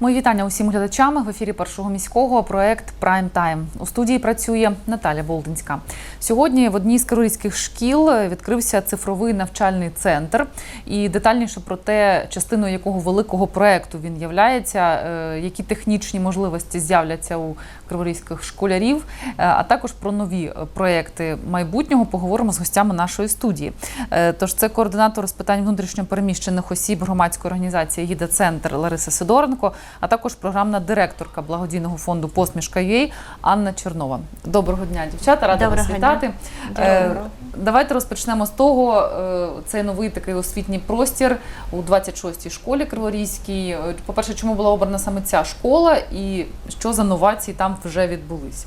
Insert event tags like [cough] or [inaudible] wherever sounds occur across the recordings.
Мої вітання усім глядачам в ефірі першого міського проект Прайм Тайм. У студії працює Наталя Болдинська. Сьогодні в одній з київських шкіл відкрився цифровий навчальний центр. І детальніше про те, частиною якого великого проекту він являється, е, які технічні можливості з'являться у криворізьких школярів, е, а також про нові проекти майбутнього поговоримо з гостями нашої студії. Е, Тож це координатор з питань внутрішньопереміщених осіб громадської організації «Гіда Центр Лариса Сидоренко, а також програмна директорка благодійного фонду Посмішка ЮЄ Анна Чернова. Доброго дня, дівчата, рада вас Доброго вітати. Е, Доброго. Давайте розпочнемо з того. е, Цей новий такий освітній простір у 26-й школі Криворізькій. Е, По-перше, чому була обрана саме ця школа, і що за новації там вже відбулися?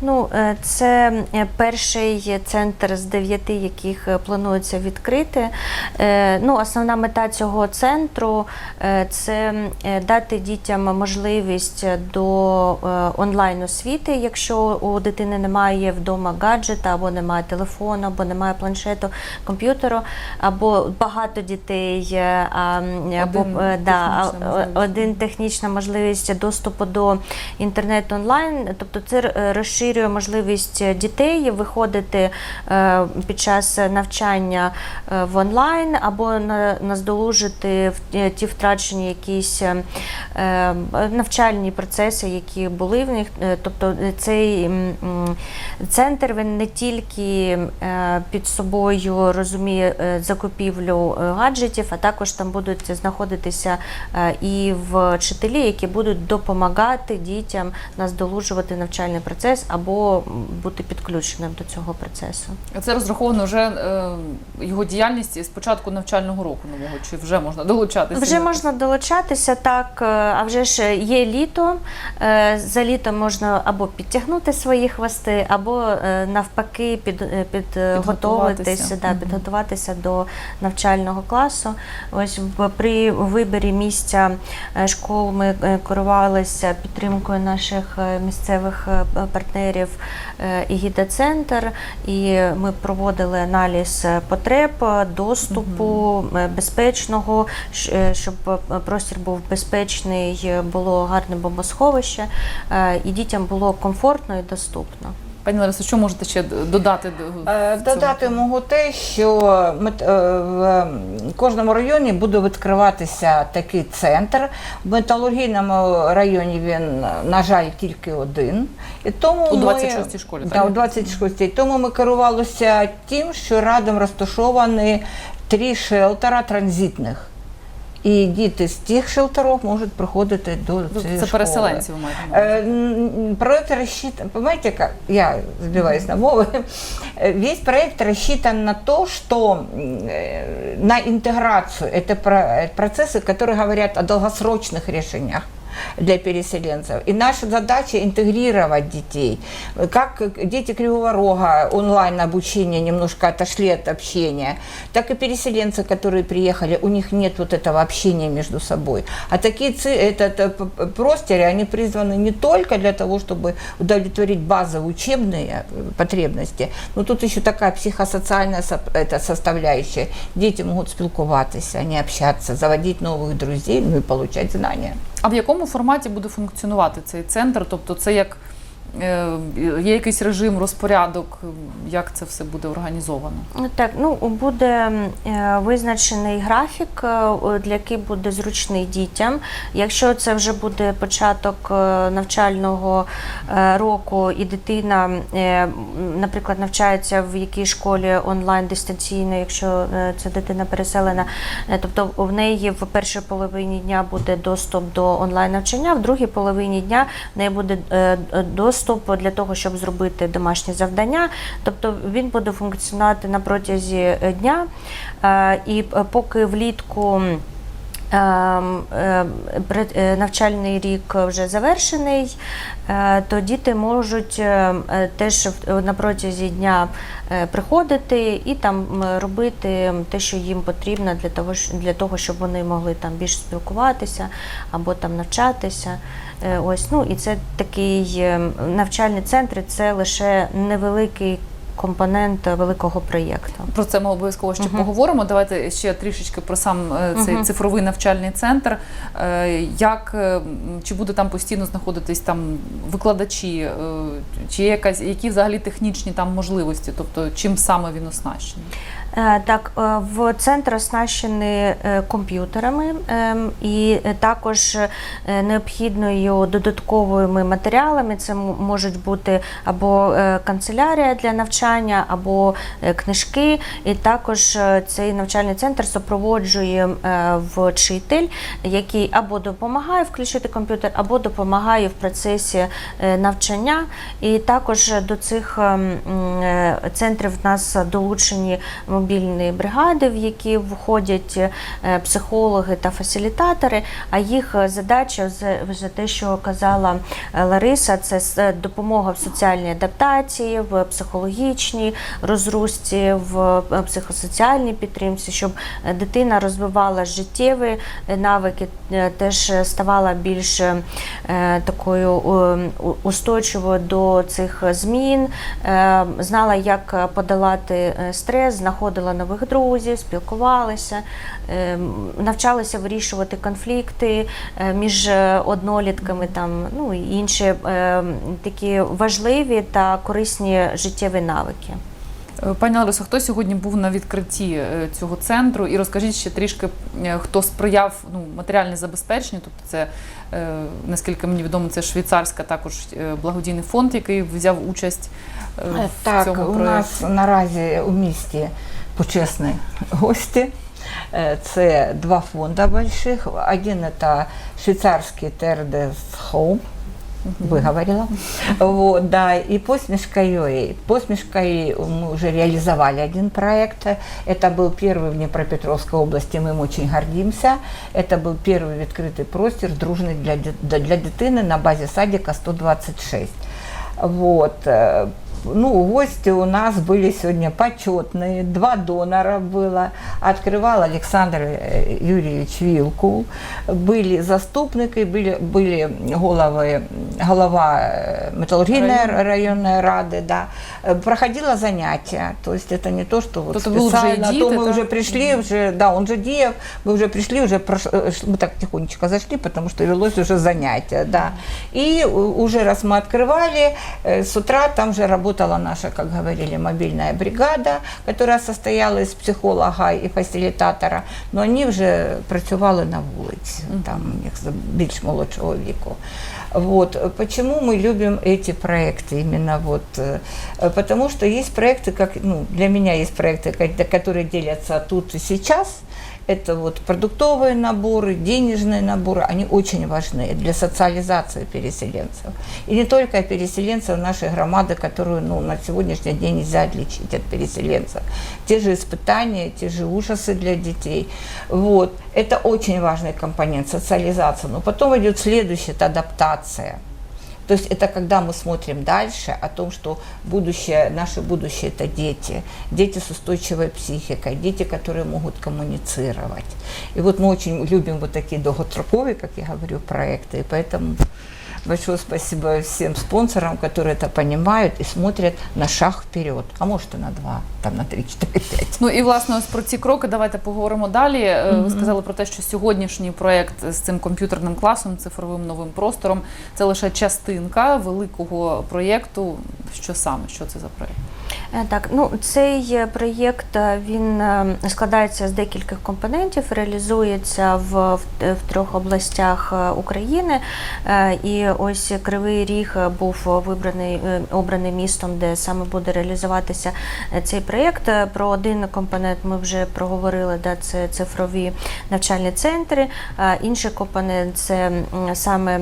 Ну, е, це е, перший центр з дев'яти, яких е, планується відкрити. Ну, основна мета цього центру це дати дітям можливість до онлайн освіти, якщо у дитини немає вдома гаджета, або немає телефону, або немає планшету, комп'ютеру, або багато дітей, або Один да, технічна можливість. один технічна можливість доступу до інтернету онлайн, тобто це е, розширює можливість дітей виходити е, під час навчання е, в онлайн або наздолужити е, ті втрачені якісь е, е, навчальні процеси, які були в них. Е, Тобто е, цей центр він не тільки е, під собою розуміє е, закупівлю е, гаджетів, а також там будуть знаходитися е, і вчителі, які будуть допомагати дітям наздолужувати навчальний процес або бути підключеним до цього процесу. Це розраховано вже е, його діяльність з початку навчального року нового, чи вже можна долучатися? Вже можна долучатися так, е, а вже ж є літо. е, За літо можна або підтягнути свої хвости, або е, навпаки під, Підготуватися. да, Мгм. підготуватися до навчального класу. Ось при виборі місця школ ми керувалися підтримкою наших місцевих е, партнерів е, і гідецентр, і ми проводили аналіз потреб, е, доступу е, безпечного, щоб простір був безпечний, було гарне бомбосховище, і дітям було комфортно і доступно. Пані Ларисо, що можете ще додати до Е? Додати можу те, що е, в кожному районі буде відкриватися такий центр. В металургійному районі він, на жаль, тільки один. І тому У ми- 26-й школі, Да, так? у 26-й. Тому ми керувалися тим, що радом розташовані три шелтера транзитних. І діти з тих шелтерів можуть приходити до Ну, цієї Це школи. переселенці, ви маєте на увазі. Э, м, Проект рассчитан, понимаете, как я сбиваюсь на мовы, Э, весь проект рассчитан на то, что м, э, на интеграцию, это про- процессы, которые говорят о долгосрочных решениях Для переселенцев. И наша задача интегрировать детей. Как дети Кривого Рога онлайн обучение немножко отошли от общения, так и переселенцы, которые приехали, у них нет вот этого общения между собой. А такие этот э, п- п- просторы, они призваны не только для того, чтобы удовлетворить базовые учебные э, потребности, но тут еще такая психосоциальная это составляющая. Дети могут спілкуватися, они общаться, заводить новых друзей, ну и получать знания. А в якому форматі буде функціонувати цей центр? Тобто, це як є якийсь режим, розпорядок, як це все буде організовано? Так, ну буде е, визначений графік, е, для який буде зручний дітям. Якщо це вже буде початок е, навчального е, року, і дитина, е, наприклад, навчається в якій школі онлайн дистанційно, якщо е, це дитина переселена, е, тобто в неї в першій половині дня буде доступ до онлайн навчання, в другій половині дня в неї буде е, е, доступ для того, щоб зробити домашні завдання. Тобто він буде функціонувати на протязі е, дня. Е, І е, поки влітку. Ем, е, при- е, Навчальний рік вже завершений, е, то діти можуть е, теж на протязі дня приходити і там робити те, що їм потрібно для того, для того, щоб вони могли там більш спілкуватися або там навчатися. Ось ну і це такий е, навчальний центр. Це лише невеликий компонент великого проєкту. Про це ми обов'язково ще поговоримо. Давайте ще трішечки про сам цей цей Мгм. цифровий навчальний центр. Е, Як е, чи буде там постійно знаходитись там викладачі, е, чи є якась які взагалі технічні там можливості? Тобто чим саме він оснащений? Е, Так, е, в центр оснащений е, комп'ютерами ем, і також необхідною додатковими матеріалами. Це можуть бути або канцелярія для навчання, або книжки. І також цей навчальний центр супроводжує вчитель, який або допомагає включити комп'ютер, або допомагає в процесі навчання. І також до цих ем, центрів в нас долучені мобільні бригади, в які входять е, психологи та фасилітатори. А їх е, задача за те, що казала е, Лариса, це допомога в соціальній адаптації, в психологічній розрусті, в психосоціальній підтримці, щоб дитина розвивала життєві навики, теж ставала більш такою устойчивою до цих змін, знала, як подолати стрес, знаходила нових друзів, спілкувалася, е, навчалася вирішувати конфлікти е, між е, однолітками, там, ну і інші такі важливі та корисні життєві навики. Пані Ларисо, хто сьогодні був на відкритті цього центру? І розкажіть ще трішки, хто сприяв ну, матеріальне забезпечення. Тобто, це наскільки мені відомо, це швейцарська також благодійний фонд, який взяв участь в Так, цьому у проєкті. нас наразі у місті почесні гості. Е, Це два фонда больших. Один это швейцарский ТРДС Home, выговорила. Вот, да, и посмешка ЮЭ. Посмешка ЮЭ мы уже реализовали один проект. Это был первый в Днепропетровской области, мы им очень гордимся. Это был первый открытый простір, дружный для, ди- для дитини на базе садика 126. Вот. э, Ну, гости у нас были сегодня почетные, два донора было. Открывал Александр э, Юрьевич Вилку, были заступники, были, были головы, голова э, металлургийной Район. районной рады, да. Э, Проходило занятия, то есть это не то, что вот То-то вы уже специально, а то идите, мы да? уже пришли, уже, да, он же Диев, мы уже пришли, уже прош- э, ш- мы так тихонечко зашли, потому что велось уже занятие, да. И у- уже раз мы открывали, э, с утра там же работала наша, как говорили, мобильная бригада, которая состояла из психолога и фасилитатора, но они вже працювали на вулиці, там у них за- більш молодшого віку. Вот. э, Почему мы любим эти проекты именно вот? э, э, Потому что есть проекты, как, ну, для меня есть проекты, ко- которые делятся тут и сейчас. это вот продуктовые наборы, денежные наборы, они очень важны для социализации переселенцев. И не только переселенцев нашей громады, которую ну, на сегодняшний день нельзя отличить от переселенцев. Те же испытания, те же ужасы для детей. Вот. Это очень важный компонент социализации. Но потом идет следующая, адаптация. То есть это когда мы смотрим дальше о том, что будущее, наше будущее это дети, дети с устойчивой психикой, дети, которые могут коммуницировать. И вот мы очень любим вот такие долгостроковые, как я говорю, проекты, и поэтому большое спасибо всем спонсорам, которые это понимают и смотрят на шаг вперед, а может и на два, там на три, четыре, пять. Ну і власне ось про ці кроки давайте поговоримо далі. Е, Ви сказали про те, що сьогоднішній проєкт з цим комп'ютерним класом, цифровим новим простором це лише частинка великого проєкту. Що саме? Що це за проєкт? Е, Так, ну цей е, проєкт е, він складається з декількох компонентів, реалізується в, в, в трьох областях України. І ось Кривий Ріг був вибраний обраний містом, де саме буде реалізуватися цей проєкт. Про один компонент ми вже проговорили, да, це цифрові навчальні центри. Інший компонент це саме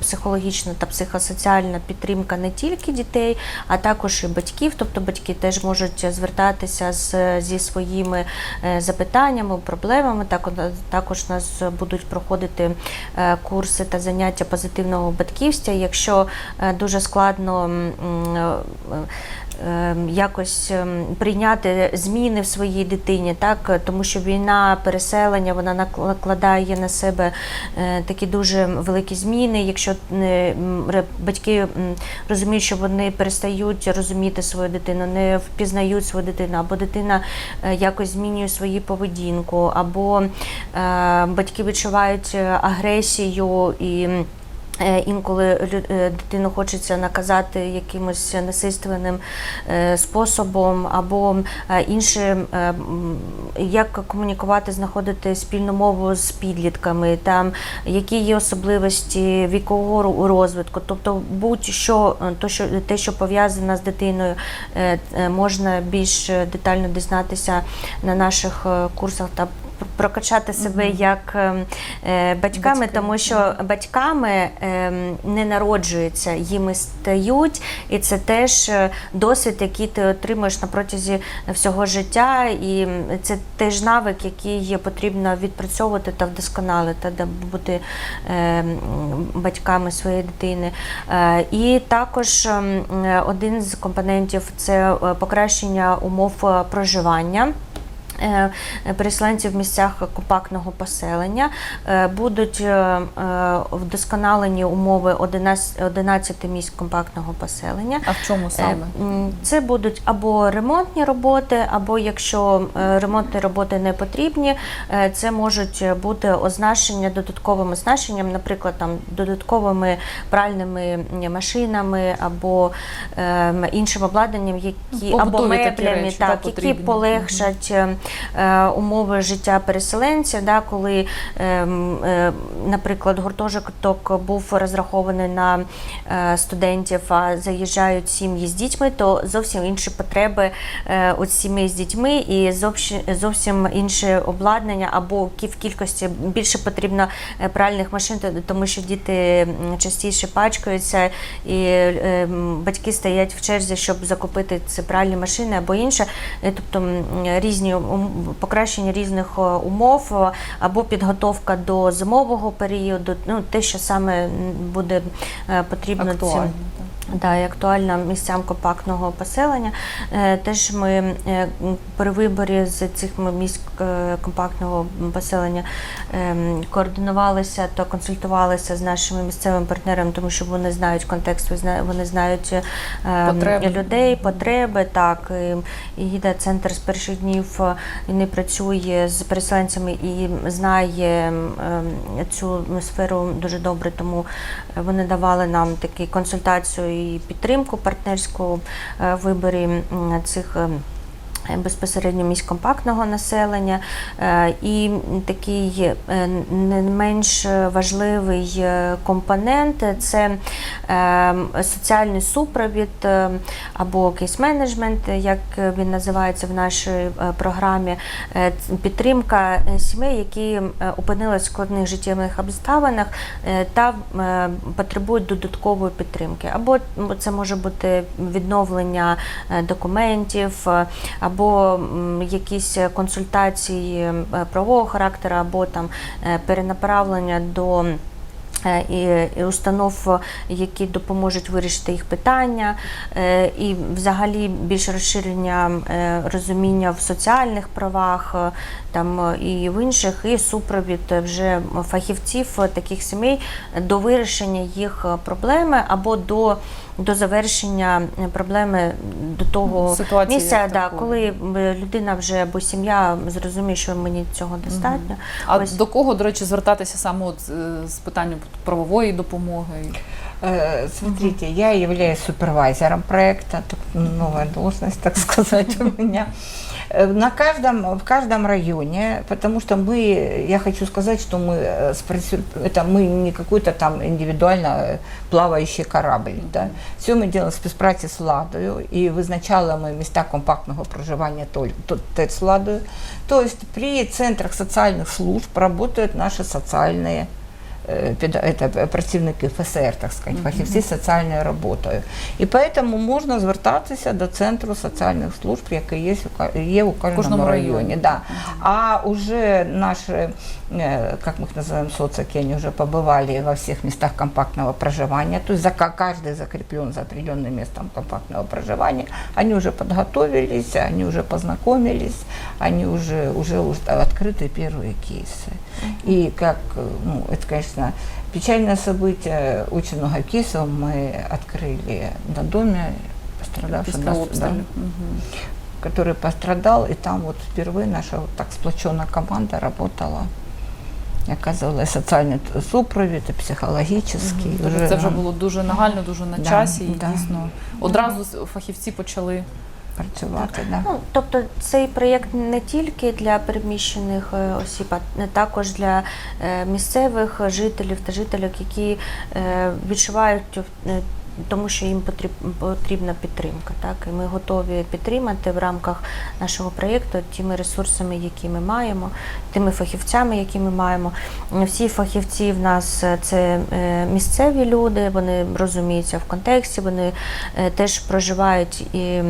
психологічна та психосоціальна підтримка не тільки дітей, а також і батьків. Тобто батьки теж можуть звертатися з, зі своїми е, запитаннями, проблемами. Так, також у нас будуть проходити е, курси та заняття позитивного батьківства. Якщо е, дуже складно якось ем, прийняти зміни в своїй дитині, так тому що війна, переселення, вона накладає на себе е, такі дуже великі зміни. Якщо м, батьки розуміють, що вони перестають розуміти свою дитину, не впізнають свою дитину, або дитина е, якось змінює свою поведінку, або е, батьки відчувають е, агресію і. Е, Інколи е, дитину хочеться наказати якимось насильственним е, способом, або е, інше, е, м, як комунікувати, знаходити спільну мову з підлітками, там які є особливості вікового розвитку, тобто будь-що то, що те, що пов'язане з дитиною, можна більш детально дізнатися на наших курсах та прокачати себе як е, е, батьками, Батьки, тому що батьками ем, не народжуються, їми стають, і це теж е, досвід, який ти отримуєш на протязі всього життя, і це теж навик, який потрібно відпрацьовувати та вдосконалити, де бути ем, батьками своєї дитини. Е, І також ем, е, один з компонентів це е, покращення умов е, проживання. е, переселенців в місцях компактного поселення. Е, Будуть е, е, вдосконалені умови 11, 11 місць компактного поселення. А в чому Е, саме? Це будуть або ремонтні роботи, або якщо е, ремонтні роботи не потрібні, е, це можуть бути означення додатковим означенням, наприклад, там додатковими пральними машинами або ем, іншим обладнанням, які або Побутові такі речі, так, які потрібні. полегшать е, е, умови життя переселенців, да, коли, ем, е, наприклад, гуртожиток був розрахований на е, студентів, а заїжджають сім'ї з дітьми, то зовсім інші потреби е, у сімей з дітьми і зовсім, інше обладнання, або в кількості більше потрібно е, пральних машин, тому що діти частіше пачкаються, і е, батьки стоять в черзі, щоб закупити ці пральні машини або інше. Е, Тобто різні ум- покращення різних е, умов е, або підготовка до зимового періоду, ну те, що саме буде потрібно потрібно цим. Да, і актуальна місцям компактного поселення. Е, Теж ми е, при виборі з цих місць е, компактного поселення ем, координувалися та консультувалися з нашими місцевими партнерами, тому що вони знають контекст, вони знають Потреби. людей, потреби. Так, і, і їде центр з перших днів е, не працює з переселенцями і знає ем, цю сферу дуже добре, тому вони давали нам такі консультацію і підтримку партнерську е, в виборі цих. Ем, Безпосередньо місць компактного населення, Е, і такий е, не менш важливий е, компонент це е, соціальний супровід е, або кейс-менеджмент, як він називається в нашій е, програмі, Е, підтримка е, сімей, які е, опинились в складних життєвих обставинах е, та е, потребують додаткової підтримки. Або це може бути відновлення е, документів, е, або якісь консультації е, правового характеру, або там е, перенаправлення до. Е, І, і установ, які допоможуть вирішити їх питання, е, і взагалі більш розширення е, розуміння в соціальних правах, там і в інших, і супровід вже фахівців таких сімей до вирішення їх проблеми або до, до завершення проблеми до того Ситуації місця, да, коли людина вже або сім'я зрозуміє, що мені цього достатньо. А Ось. до кого, до речі, звертатися саме от, з питанням правової допомоги? Э, Смотрите, я являюсь супервайзером проекта, так, новая должность, так [laughs] сказать, у меня. Э, На каждом, в каждом районе, потому что мы, я хочу сказать, что мы, э, спрацю- это мы не какой-то там индивидуально э, плавающий корабль. Да? Все мы делаем в співпраці з владою і визначали ми міста компактного проживання толь- то- теж з владою. То есть при центрах социальных служб работают наши социальные э, педа- это э, працівники ФСР, так сказати, фахівці з соціальною роботою. І тому можна звертатися до центру соціальних служб, який є, у ка- є у кожному, кожному районі. районі. Да. А уже наші э, как мы их называем, социки, они уже побывали во всех местах компактного проживания, то есть за, ка- каждый закреплен за определенным местом компактного проживания, они уже подготовились, они уже познакомились, они уже, уже уж открыты первые кейсы. И как, э, ну, это, конечно, печальное событие, очень много кейсов мы открыли на доме пострадавших, Після нас- да, обстрілів. Мгм. который пострадал, и там вот впервые наша вот так сплоченная команда работала. И оказывала социальный супровід, і. Мгм. Тобто це вже було дуже нагально, дуже на Да, часі, і да. дійсно одразу с- фахівці почали працювати. Да. Ну, тобто цей проєкт не тільки для переміщених е, осіб, а також для е, місцевих жителів та жителів, які е, відчувають е, тому, що їм потрібна підтримка. Так? І ми готові підтримати в рамках нашого проєкту тими ресурсами, які ми маємо, тими фахівцями, які ми маємо. Всі фахівці в нас е, це е, місцеві люди, вони розуміються в контексті, вони е, теж проживають і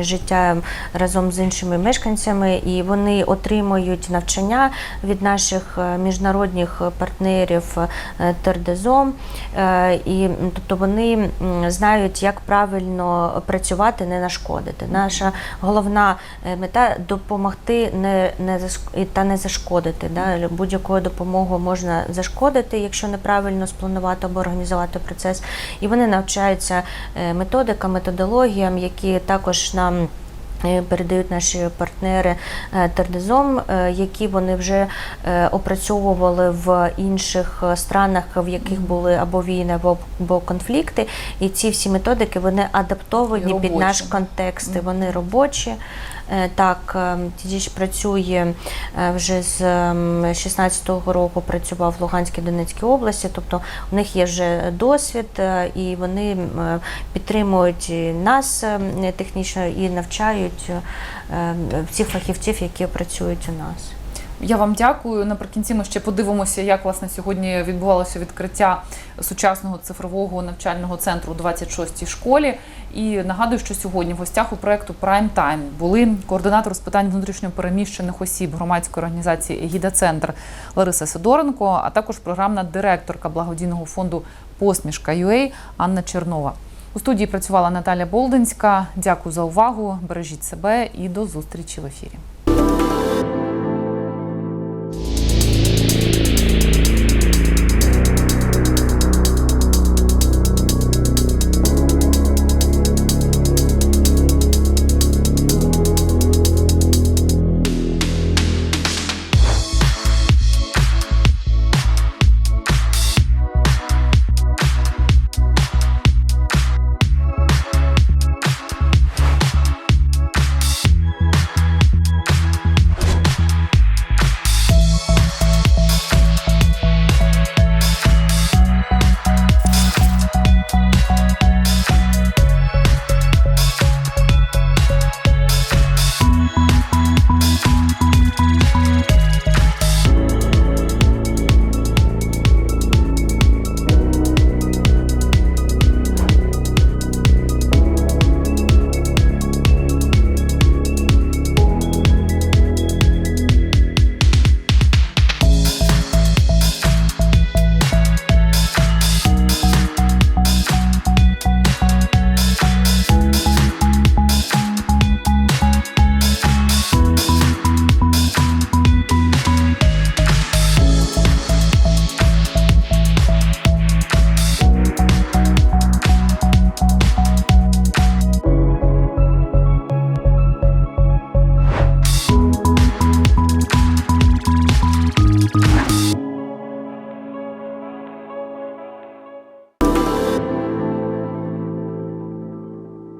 життя разом з іншими мешканцями, і вони отримують навчання від наших міжнародних партнерів Тердезом. І тобто вони знають, як правильно працювати, не нашкодити. Наша головна е, мета допомогти не, не та не зашкодити. Да? Будь-якою допомогою можна зашкодити, якщо неправильно спланувати або організувати процес. І вони навчаються е, методикам, методологіям, які також нам. Е, Передають наші партнери тердизом, е, які вони вже е, опрацьовували в інших е, странах, в яких були або війни, або, або конфлікти. І ці всі методики вони адаптовані під наш контекст. Вони робочі. Е, Так, е, Тідіч працює е, вже з 16-го року, працював в Луганській Донецькій області, тобто у них є вже досвід, і вони підтримують нас технічно і навчають всіх фахівців, які працюють у нас. Я вам дякую. Наприкінці ми ще подивимося, як власне сьогодні відбувалося відкриття сучасного цифрового навчального центру у 26-й школі. І нагадую, що сьогодні в гостях у проекту Prime Time були координатор з питань внутрішньопереміщених осіб громадської організації Егіда Центр Лариса Сидоренко, а також програмна директорка благодійного фонду Посмішка UA Анна Чернова. У студії працювала Наталя Болдинська. Дякую за увагу. Бережіть себе і до зустрічі в ефірі.